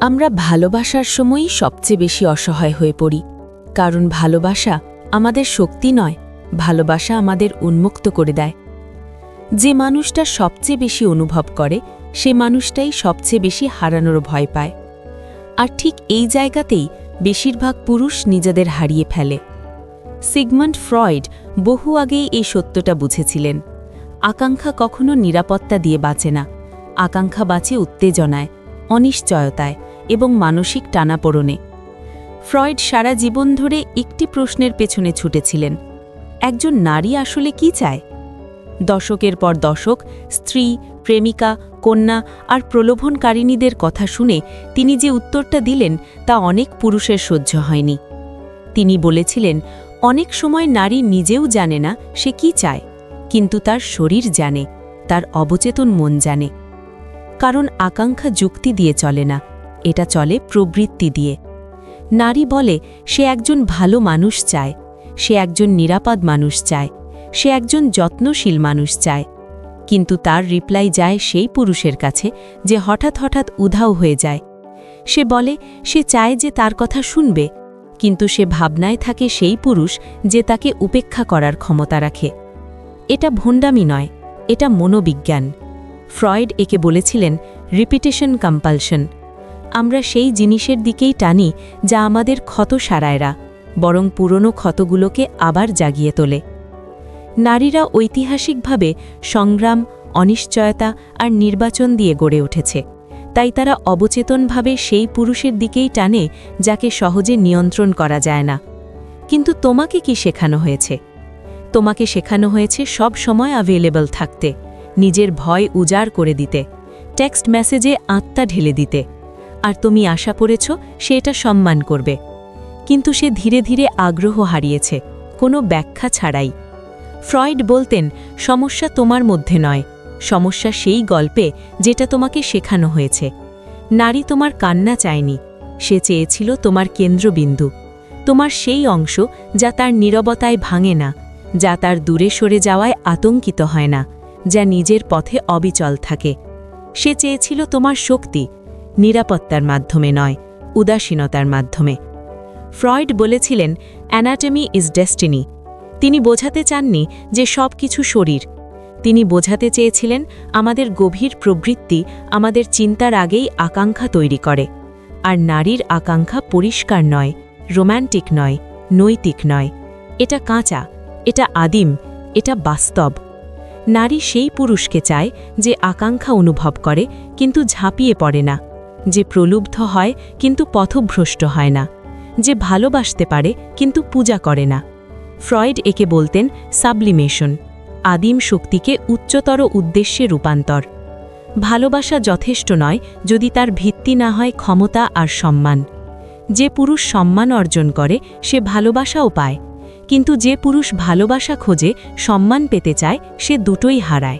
আমরা ভালোবাসার সময়ই সবচেয়ে বেশি অসহায় হয়ে পড়ি। কারণ ভালোবাসা আমাদের শক্তি নয়, ভালোবাসা আমাদের উন্মুক্ত করে দেয়। যে মানুষটা সবচেয়ে বেশি অনুভব করে, সে মানুষটাই সবচেয়ে বেশি হারানোর ভয় পায়। আর ঠিক এই জায়গাতেই বেশিরভাগ পুরুষ নিজেদের হারিয়ে ফেলে। সিগমন্ড ফ্রয়েড বহু আগেই এই সত্যটা বুঝেছিলেন। আকাঙ্ক্ষা কখনো নিরাপত্তা দিয়ে বাঁচে না। আকাঙ্ক্ষা বাঁচে উত্তেজনায়, অনিশ্চয়তায়। এবং মানসিক টানাপোড়নে। ফ্রয়েড সারা জীবন ধরে একটি প্রশ্নের পেছনে ছুটেছিলেন, একজন নারী আসলে কি চায়? দশকের পর দশক, স্ত্রী, প্রেমিকা, কন্যা আর প্রলোভনকারিণীদের কথা শুনে তিনি যে উত্তরটা দিলেন তা অনেক পুরুষের সহ্য হয়নি। তিনি বলেছিলেন, অনেক সময় নারী নিজেও জানে না সে কি চায়, কিন্তু তার শরীর জানে, তার অবচেতন মন জানে, কারণ আকাঙ্ক্ষা যুক্তি দিয়ে চলে না। এটা চলে প্রবৃত্তি দিয়ে। নারী বলে, সে একজন ভালো মানুষ চায়, সে একজন নিরাপদ মানুষ চায়, সে একজন যত্নশীল মানুষ চায়। কিন্তু তার রিপ্লাই যায় সেই পুরুষের কাছে যে হঠাৎ হঠাৎ উধাও হয়ে যায়। সে বলে, সে চায় যে তার কথা শুনবে, কিন্তু সে ভাবনায় থাকে সেই পুরুষ যে তাকে উপেক্ষা করার ক্ষমতা রাখে। এটা ভণ্ডামি নয়, এটা মনোবিজ্ঞান। ফ্রয়েড একে বলেছিলেন, রিপিটেশন কম্পালশন আমরা সেই জিনিসের দিকেই টানি যা আমাদের ক্ষত সারায়রা বরং পুরনো ক্ষতগুলোকে আবার জাগিয়ে তোলে। নারীরা ঐতিহাসিকভাবে সংগ্রাম, অনিশ্চয়তা আর নির্বাচন দিয়ে গড়ে উঠেছে। তাই তারা অবচেতনভাবে সেই পুরুষের দিকেই টানে যাকে সহজে নিয়ন্ত্রণ করা যায় না। কিন্তু তোমাকে কি শেখানো হয়েছে? তোমাকে শেখানো হয়েছে সব সময় অ্যাভেলেবল থাকতে, নিজের ভয় উজাড় করে দিতে টেক্সট মেসেজে আত্মা ঢেলে দিতে। আর তুমি আশা করেছ সে এটা সম্মান করবে। কিন্তু সে ধীরে ধীরে আগ্রহ হারিয়েছে, কোনো ব্যাখ্যা ছাড়াই। ফ্রয়েড বলতেন, সমস্যা তোমার মধ্যে নয়। সমস্যা সেই গল্পে যেটা তোমাকে শেখানো হয়েছে। নারী তোমার কান্না চায়নি। সে চেয়েছিল তোমার কেন্দ্রবিন্দু। তোমার সেই অংশ যা তার নীরবতায় ভাঙে না, যা তার দূরে সরে যাওয়ায় আতঙ্কিত হয় না, যা নিজের পথে অবিচল থাকে। সে চেয়েছিল তোমার শক্তি নিরাপত্তার মাধ্যমে নয়, উদাসীনতার মাধ্যমে। ফ্রয়েড বলেছিলেন অ্যানাটমি ইজ ডেস্টিনি তিনি বোঝাতে চাননি যে সব কিছু শরীর। তিনি বোঝাতে চেয়েছিলেন, আমাদের গভীর প্রবৃত্তি আমাদের চিন্তার আগেই আকাঙ্ক্ষা তৈরি করে। আর নারীর আকাঙ্ক্ষা পরিষ্কার নয়, রোম্যান্টিক নয়, নৈতিক নয়। এটা কাঁচা, এটা আদিম, এটা বাস্তব। নারী সেই পুরুষকে চায় যে আকাঙ্ক্ষা অনুভব করে, কিন্তু ঝাঁপিয়ে পড়ে না। যে প্রলুব্ধ হয় কিন্তু পথভ্রষ্ট হয় না, যে ভালোবাসতে পারে কিন্তু পূজা করে না। ফ্রয়েড একে বলতেন সাবলিমেশন, আদিম শক্তিকে উচ্চতর উদ্দেশ্যে রূপান্তর। ভালোবাসা যথেষ্ট নয় যদি তার ভিত্তি না হয় ক্ষমতা আর সম্মান। যে পুরুষ সম্মান অর্জন করে, সে ভালোবাসাও পায়। কিন্তু যে পুরুষ ভালোবাসা খোঁজে, সম্মান পেতে চায়, সে দুটোই হারায়।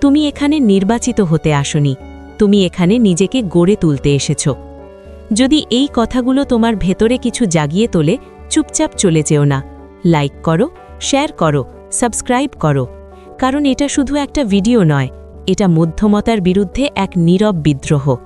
তুমি এখানে নির্বাচিত হতে আসনি। তুমি এখানে নিজেকে গড়ে তুলতে এসেছ। যদি এই কথাগুলো তোমার ভেতরে কিছু জাগিয়ে তোলে, চুপচাপ চলে যেও না। লাইক করো, শেয়ার করো, সাবস্ক্রাইব করো। কারণ এটা শুধু একটা ভিডিও নয়, এটা মধ্যমতার বিরুদ্ধে এক নীরব বিদ্রোহ।